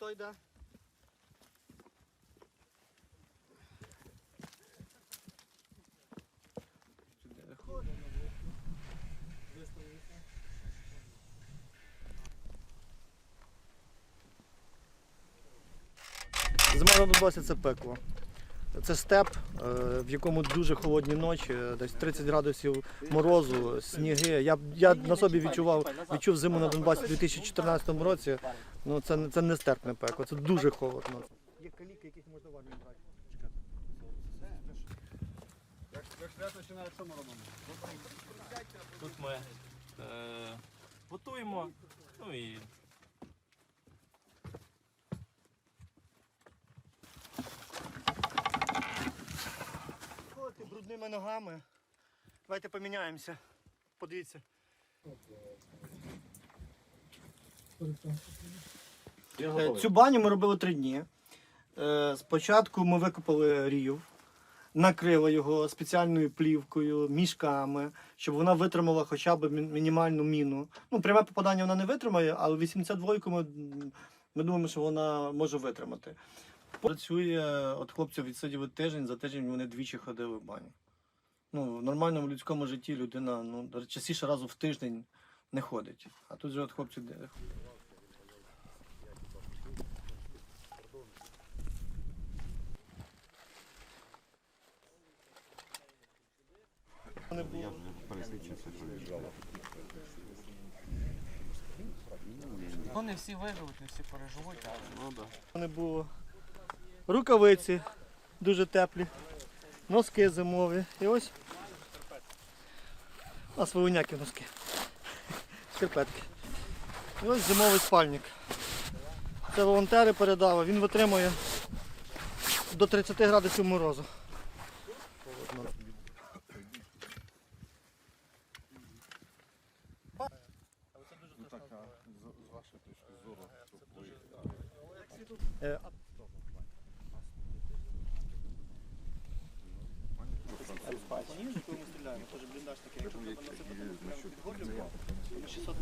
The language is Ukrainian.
хто йде? Зима на Донбасі це пекло. Це степ, е, в якому дуже холодні ночі, десь 30 градусів морозу, сніги. Я, я на собі відчував, відчув зиму на Донбасі у 2014 році. Ну це, це нестерпне пекло, це дуже холодно. Є каліки, яких можна в армію брати. Як свято починає, що ми? Тут ми е, готуємо, ну і Ходити ногами. Давайте поміняємося. Подивіться. Е, Цю баню ми робили три дні. Е, Спочатку ми викопали рів, накрили його спеціальною плівкою, мішками, щоб вона витримала хоча б мінімальну міну. Ну, пряме попадання вона не витримає, але 82 ми, ми думаємо, що вона може витримати. Працює от хлопців відсиділи тиждень, за тиждень вони двічі ходили в баню. Ну, в нормальному людському житті людина ну, частіше разу в тиждень не ходить. А тут же от хлопці де- Не було. Ну не всі виживуть, не всі переживуть, але ну да. Не було. Рукавиці дуже теплі, носки зимові. І ось у нас вовняки носки. Шкарпетки. І ось зимовий спальник. Це волонтери передали, він витримує до 30 градусів морозу. Ну так, а з, з вашої точки зору, щоб ви... Е, а- Ні, коли ми стріляємо, теж бліндаж такий, якщо на це підгорювати, 600